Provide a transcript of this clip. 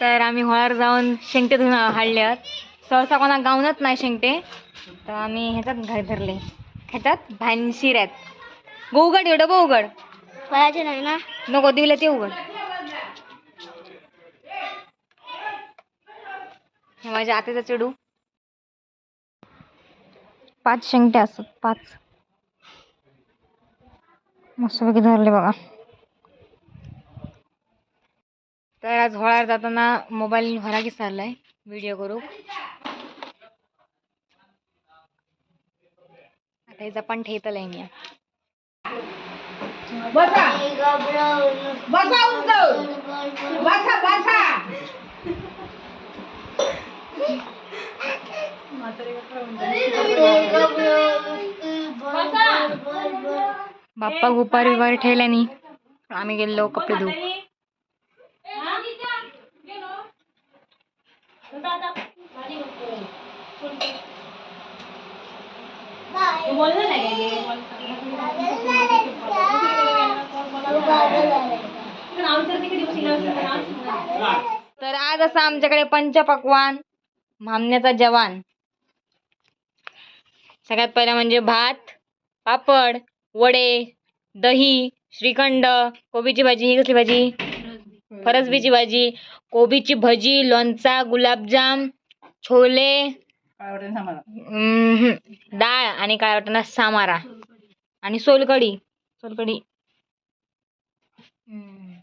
तर आम्ही होळार जाऊन शेंगटे धुवून हाडल्यात सहसा कोणा गावनच नाही शेंगटे तर आम्ही ह्याच्यात घर धरले. ह्याच्यात भानशिऱ्यात गो उघड एवढं डबं उघड. वयाचे नाही ना? नको दिलं ते उघड. हे माझ्या आतेचा चेडू. पाच शेंगटे असत पाच. मस्तपैकी धरले बघा. तर आज होळार जाताना मोबाईल घरा चाललाय व्हिडिओ करू. आता हिचा पण ठेतलाय मी बसा. बसा उंच. बसा बसा. बाप्पा गुपार बिपार ठेवल्यानी आम्ही गेलो कपडे तर आज असं आमच्याकडे पंचपक्वान मामण्याचा जवान. सगळ्यात पहिला म्हणजे भात पापड वडे दही श्रीखंड कोबीची भाजी ही कसली भाजी? फरसबीची भाजी कोबीची भजी लोणचा गुलाबजाम छोले हम्म, डाळ आणि काय वाटतं ना सामारा आणि सोलकडी सोलकडी हम्म.